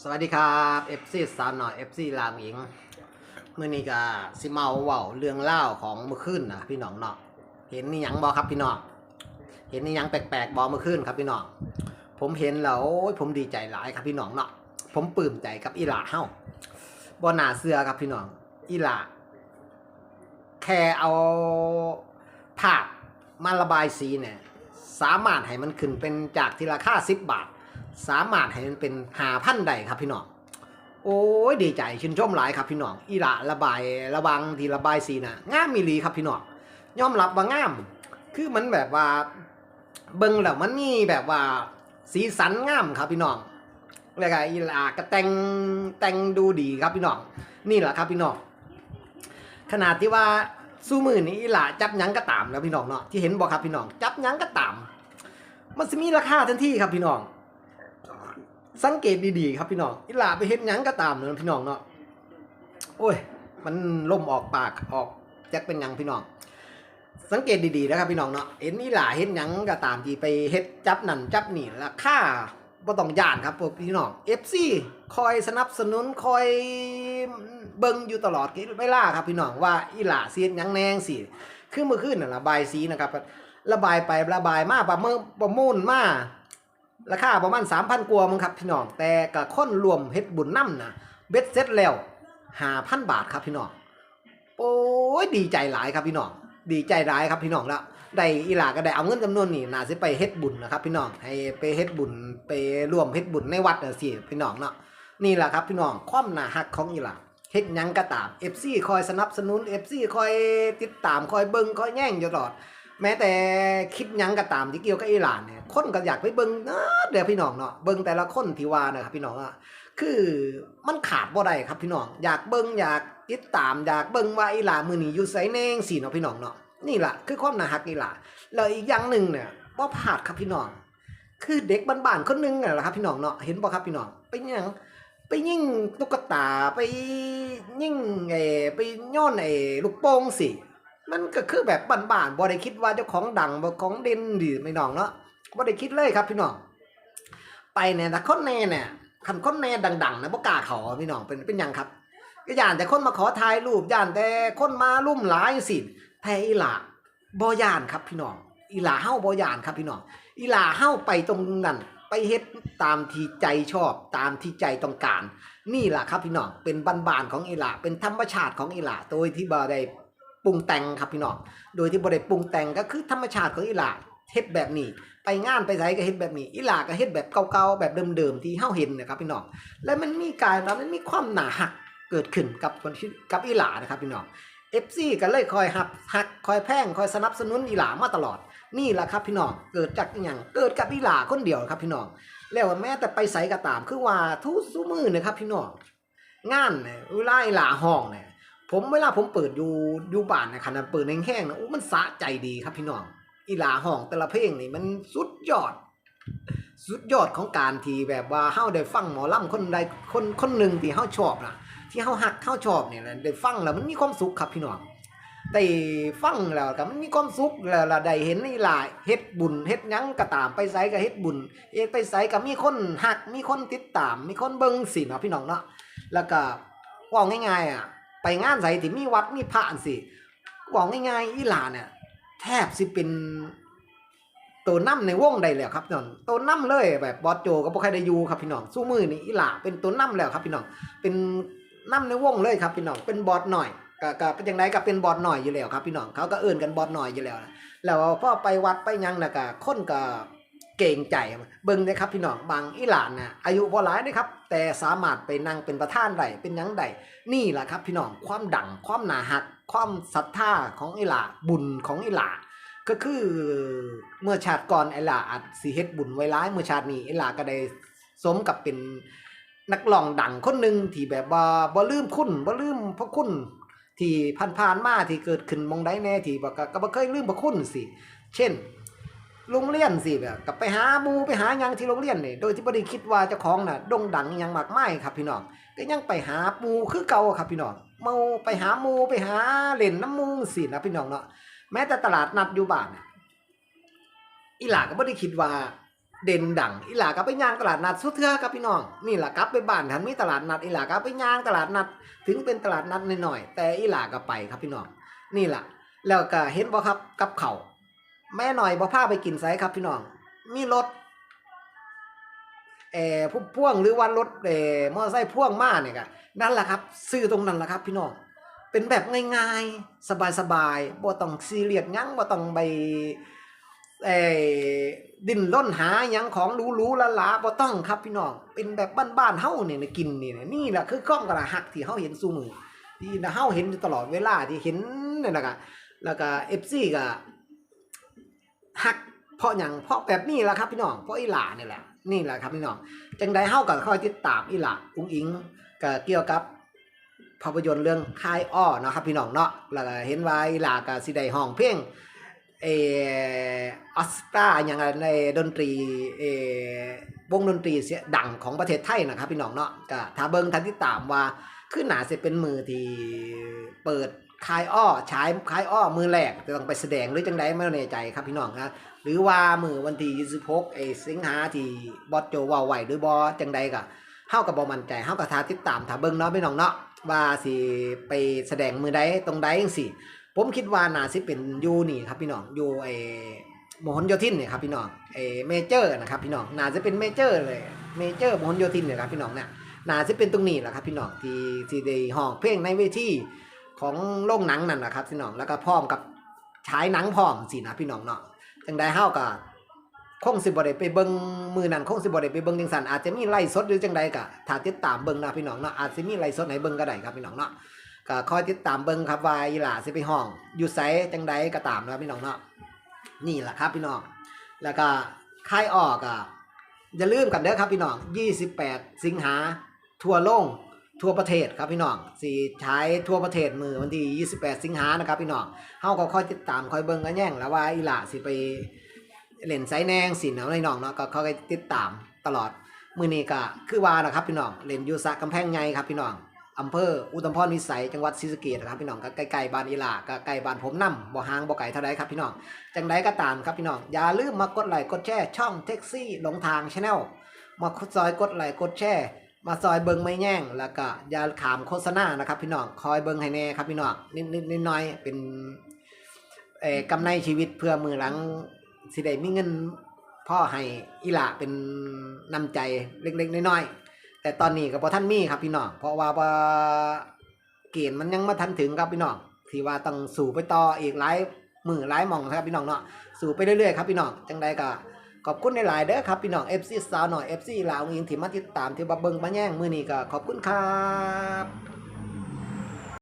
สวัสดีครับเอฟซีสาวหน่อยเอฟซีลามหญิงเมื่อนี้ก็สิเมาเว้าเรื่องเล่าของเมื่อคืนนะพี่น้องเนาะเห็นนี่ยังบอครับพี่น้องเห็นนี่ยังแปลกๆบอเมื่อคืนครับพี่น้องผมเห็นแล้วโอ้ยผมดีใจหลายครับพี่น้องเนาะผมปลื้มใจกับอีหลาเฮ้าบอหนาเสือครับพี่น้องอีหลาแค่เอาภาพมาระบายสีเนี่ยสามารถให้มันขึ้นเป็นจากที่ราคา10บาท สามารถให้มันเป็นหาพันใดครับพี่น้องโอ้ยดีใจชื่นชมหลายครับพี่น้องอีหละระบายระวังทีระบายสีนะงามมีลีครับพี่น้องยอมรับว่างาม คือมันแบบว่า เบิ่งแล้วมันมีแบบว่า สีสันงามครับพี่น้องแล้วก็อีหลาก็แตงแต่งดูดีครับพี่น้องนี่แหละครับพี่น้องขนาดที่ว่าสู้มือนี้อีหลาจับยังก็ตามนะพี่น้องเนาะที่เห็นบอกครับพี่น้อง จับยังก็ตามมันจะมีราคาทันทีครับพี่น้อง สังเกตดีๆครับพี่น้องอีหลาไปเห็นยังก็ตามเนาะพี่น้องเนาะโอ้ย มันล่มออกปากออกแจ็คเป็นยังพี่น้อง สังเกตดีๆนะครับพี่น้องเนาะเห็นอีหลาเห็นยังก็ตามที่ไปเฮ็ดจับนั่นจับนี่ราคาบ่ต้องย่านครับพวกพี่น้อง FC คอยสนับสนุนคอยเบิ่งอยู่ตลอดเวลาครับพี่น้องว่าอีหลาเสียหยังแนงสิคือเมื่อคืนน่ะระบายสีนะครับระบายไประบายมาประเมินประมูลมา ราคาประมาณ3,000กว่ามั้งครับพี่น้องแต่กับค้นรวมเฮ็ดบุญน้ำนะเบ็ดเสร็จแล้ว5,000บาทครับพี่น้องโอ้ยดีใจหลายครับพี่น้องดีใจหลายครับพี่น้องแล้วได้อีหลาก็ได้เอาเงินจำนวนนี้น่าสิไปเฮ็ดบุญนะครับพี่น้องให้ไปเฮ็ดบุญไปร่วมเฮ็ดบุญในวัดน่ะสิพี่น้องเนาะนี่แหละครับพี่น้องความน่าฮักของอีหลาเฮ็ดยังก็ตาม FC คอยสนับสนุน FC คอยติดตามคอยเบิ่งคอยแย่งอยู่ตลอด แม้แต่คลิปยังก็ตามที่เกี่ยวกับอีหลานเนี่ยคนก็อยากไปเบิ่งนะเดี๋ยวพี่น้องเนาะเบิ่งแต่ละคนที่ว่านะครับพี่น้องอะคือมันขาดบ่ได้ครับพี่น้อง อยากเบิ่งอยากติดตามอยากเบิ่งว่าอีหลามื้อนี้อยู่ไสแน่งสิเนาะพี่น้องเนาะนี่แหละคือความน่าฮักอีหลาแล้วอีกอย่างหนึ่งเนี่ยบ่พลาดครับพี่น้อง คือเด็กบ้านๆคนหนึงน่ะแหละครับพี่น้องเนาะเห็นบ่ครับพี่น้องไปยังไปยิ่งตุ๊กตาไปยิ่งไอ้ไปย้อนไอ้ลูกโป่งสิ มันก็คือแบบบ้านๆบ่ได้คิดว่าเจ้าของดังบ่ของเด่นดีไม่น้องเนาะบ่ได้คิดเลยครับพี่น้อง ไปเนี่ยแต่คนแน่เนี่ยคันคนแน่ดังๆนะบ่กล้าขาพี่น้องเป็นเป็นยังครับก็ย่านแต่คนมาขอถ่ายรูปย่านแต่คนมาลุ่มหลายสิแต่อีหล่าบ่ย่านครับพี่น้องอีหล่าเฮาบ่ย่านครับพี่น้องอีหล่าเฮาไปตรงนั้นไปเฮ็ดตามที่ใจชอบตามที่ใจต้องการ นี่แหละครับพี่น้องเป็นบ้านๆของอีหล่าเป็นธรรมชาติของอีหล่าโดยที่บ่ได้ ปรุงแต่งครับพี่น้อง โดยที่บ่ได้ปรุงแต่งก็คือธรรมชาติของอีหลาเฮ็ดแบบนี้ ไปงานไปไสก็เฮ็ดแบบนี้อีหลาก็เฮ็ดแบบเก่าๆแบบเดิมๆที่เฮาเห็นนะครับพี่น้อง และมันมีการแล้วมันมีความหนาหักเกิดขึ้นกับคนที่กับอีหลานะครับพี่น้อง FC ก็เลยคอยหักหักคอยแพ่งคอยสนับสนุนอีหลามาตลอด นี่แหละครับพี่น้องเกิดจากอหยังเกิดกับอีหลาคนเดียวครับพี่น้องแล้วแม้แต่ไปไสก็ตามคือว่าทุกซุมือนะครับพี่น้องงานเนี่ยเวลาอีหลาห้องเนี่ย ผมเวลาผมเปิดอยู่อยู่บ้านนะขนาดเปิดแห้งๆนะโอ้มันสะใจดีครับพี่น้อง อีหลาห้องแต่ละเพลงนี่มันสุดยอด สุดยอดของการที่แบบว่าเฮาได้ฟังหมอลำคนใดคนคนหนึ่งที่เฮาชอบนะที่เฮาฮักเฮาชอบเนี่ยแหละได้ฟังแล้วมันมีความสุขครับพี่น้องได้ฟังแล้วก็มันมีความสุขแล้วได้เห็นอีหลาเฮ็ดบุญเฮ็ดยังก็ตามไปไสก็เฮ็ดบุญเฮ็ดไปไสก็มีคนฮักมีคนติดตาม มีคนเบิ่งสินาะพี่น้องเนาะแล้วก็ว่าง่ายๆอะ ไปงานใส่ที่มีวัดมีพระอันสิบอกง่ายๆอีหลาเนี่ย แทบสิเป็นตัวนํในวงใดแล้วครับพี่น้องตัวนํเลยแบบบอสโจก็บ่ใครได้อยู่ครับพี่น้องสู้มือนี่อีหลาเป็นตัวนํแล้วครับพี่น้องเป็นนํในวงเลยครับพี่น้องเป็นบอสหน่อยก็ก็เป็นจังไดก็เป็นบอสหน่อยอยู่แล้วครับพี่น้องเขาก็เอื่นกันบอสหน่อยอยู่แล้วแล้วพอไปวัดไปยังนะก็คนก็ เก่งใจเบิ่งนะครับพี่น้องบางอีหลานน่ะอายุบ่หลายเด้ครับ แต่สามารถไปนั่งเป็นประธานได้เป็นยังได้นี่แหละครับพี่น้องความดังความหนาหัก ความศรัทธาของอิหลาบุญของอิหลาก็คือเมื่อชาติก่อนไอหลาอาจสิเฮ็ดบุญไว้ร้ายเมื่อชาตินี้ไอหลาก็ได้สมกับเป็นนักร้องดังคนหนึ่งที่แบบว่าบ่ลืมคุณบ่ลืมพระคุณ ที่ผ่านๆมาที่เกิดขึ้นมองใดแน่ที่บ่ก็ก็บ่เคยลืมพระคุณสิ เช่น โรงเรียนสิแบบกับไปหาหมูไปหายังที่โรงเรียนนี่โดยที่บ่ได้คิดว่าเจ้าของน่ะโด่งดังอิหยังมากมายครับพี่น้องก็ยังไปหาหมูคือเก่าครับพี่น้องมาไปหามูไปหาเล่นน้ำมูสินะพี่น้องเนาะแม้แต่ตลาดนัดอยู่บ้านอีหลาก็บ่ได้คิดว่าเด่นดังอีหลาก็ไปย่างตลาดนัดสุดเทือครับพี่น้องนี่แหละกลับไปบ้านทันมีตลาดนัดอีหลาก็ไปย่างตลาดนัด ถึงเป็นตลาดนัดหน่อยๆแต่อีหลาก็ไปครับพี่น้องนี่แหละแล้วก็เห็นบ่ครับกับเขา แม่หน่อยบ่พาไปกินไสครับพี่น้อง มีรถเอ่อผู้พ่วงหรือว่ารถเอ่อมอเตอร์ไซค์พ่วงมาเนี่ยก็นั่นแหละครับ ซื้อตรงนั้นแหละครับ พี่น้องเป็นแบบง่ายๆ สบายๆบ่ต้องซีเรียสยั้งบ่ต้องไปเอ่อดิ้นล้นหายังของหรูๆละลาบ่ต้องครับพี่น้องเป็นแบบบ้านๆเฮาเนี่ยกินนี่นะนี่แหละคือความกระหักที่เฮาเห็นซุมื้อที่เฮาเห็นตลอดเวลาที่เห็นนี่นนะก็แล้วก็ FC ก็ หักเพราะหยังเพราะแบบนี้แหละครับพี่น้องเพราะอีหลานี่แหละนี่แหละครับพี่น้องจังใดเฮาก็คอยติดตามอีหลาอุ้งอิงก็เกี่ยวกับภาพยนตร์เรื่องคายอ้อเนาะครับพี่น้องเนาะแล้วก็เห็นว่าอีหลาก็สิได้ห้องเพลงเออออสการ์อย่างไรในดนตรีเออวงดนตรีเสียดังของประเทศไทยนะครับพี่น้องเนาะก็ถ้าเบิ่งทันที่ตามว่าขึ้นหนาจะเป็นมือที่เปิด คายอ้อฉายคายอ้อมือแรกจะต้องไปแสดงหรือจังใดไม่แน่ใจครับพี่น้องนะหรือว่ามือวันที่26เออสิงหาที่บอสโจว่าไหวหรือบอจังใดก็เฮากับบ่มั่นใจเฮาก็ทาติดตามถ้าเบิ่งเนาะพี่น้องเนาะว่าสิไปแสดงมือใดตรงใดจังซี่ผมคิดว่าน่าสิเป็นอยูนี่ครับพี่น้องอยูไอมหนโยธินเนี่ยครับพี่น้องไอเมเจอร์นะครับพี่น้องน่าจะเป็นเมเจอร์เลยเมเจอร์มหนโยธินเนี่ยครับพี่น้องเนี่ยน่าจะเป็นตรงนี้แหละครับพี่น้องที่ที่ได้ห้องเพลงในเวที ของโรงหนังนั่นนะครับพี่น้องแล้วก็พร้อมกับฉายหนังพร้อมสินะพี่น้องเนาะจังได้เฮาก็คงสิบ่ได้ไปเบิ่งมือนั้นคงสิบ่ได้ไปเบิ่งจังซั่นอาจจะมีไลฟ์สดหรือจังใดก็ถ้าติดตามเบิ่งนะพี่น้องเนาะอาจสิมีไลฟ์สดให้เบิ่งก็ได้ครับพี่น้องเนาะก็คอยติดตามเบิ่งครับว่าอีหล่าสิไปห้องอยู่ไสจังใดก็ตามนะพี่น้องเนาะนี่แหละครับพี่น้องแล้วก็ค่ายออกอะอย่าลืมกันเด้อครับพี่น้อง 28 สิงหาทั่วโลก ทั่วประเทศครับพี่น้องสิใช้ทั่วประเทศมือวันที่ 28 สิงหานะครับพี่น้องเฮาก็คอยติดตามคอยเบิ่งกันแย่งแล้วว่าอีหล่าสิไปเล่นไซแนงสิเนาะในน้องเนาะก็คอยติดตามตลอดมือนี้ก็คือว่านะครับพี่น้องเล่นยู่สะกำแพงใหญ่ครับพี่น้องอำเภออุตมพรวิสัยจังหวัดศรีสะเกษนะครับพี่น้องก็ใกล้ๆบ้านอีหลาก็ใกล้บ้านผมนํบ่ห่างบ่ไกลเท่าใดครับพี่น้องจังใดก็ตามครับพี่น้องอย่าลืมมากดไลค์กดแชร์ช่องแท็กซี่หลงทางชาแนลมาซอยกดไลค์กดแชร์ มาซอยเบิงไม่แย่งแล้วก็อย่าขามโฆษณานะครับ พี่น้องคอยเบิงให้แน่ครับพี่น้องนิดๆน้อยๆเป็นเอ่อกำไรชีวิตเพื่อมือหลังสิได้มีเงินพ่อให้อีหลาเป็นนำใจเล็กๆน้อยๆแต่ตอนนี้ก็บ่ท่านมีครับพี่น้องเพราะว่าเกณฑ์มันยังมาทันถึงครับพี่น้องที่ว่าต้องสู่ไปต่ออีกหลายมือหลายหมองครับพี่น้องเนาะสู่ไปเรื่อยๆครับพี่น้องจังใดก็ ขอบคุณในหลายเด้อครับพี่น้อง FC สาวหน่อย FC ลาวอิงที่มาติดตามที่บับเบิงมาแย่งมือนี้ก็ขอบคุณครับ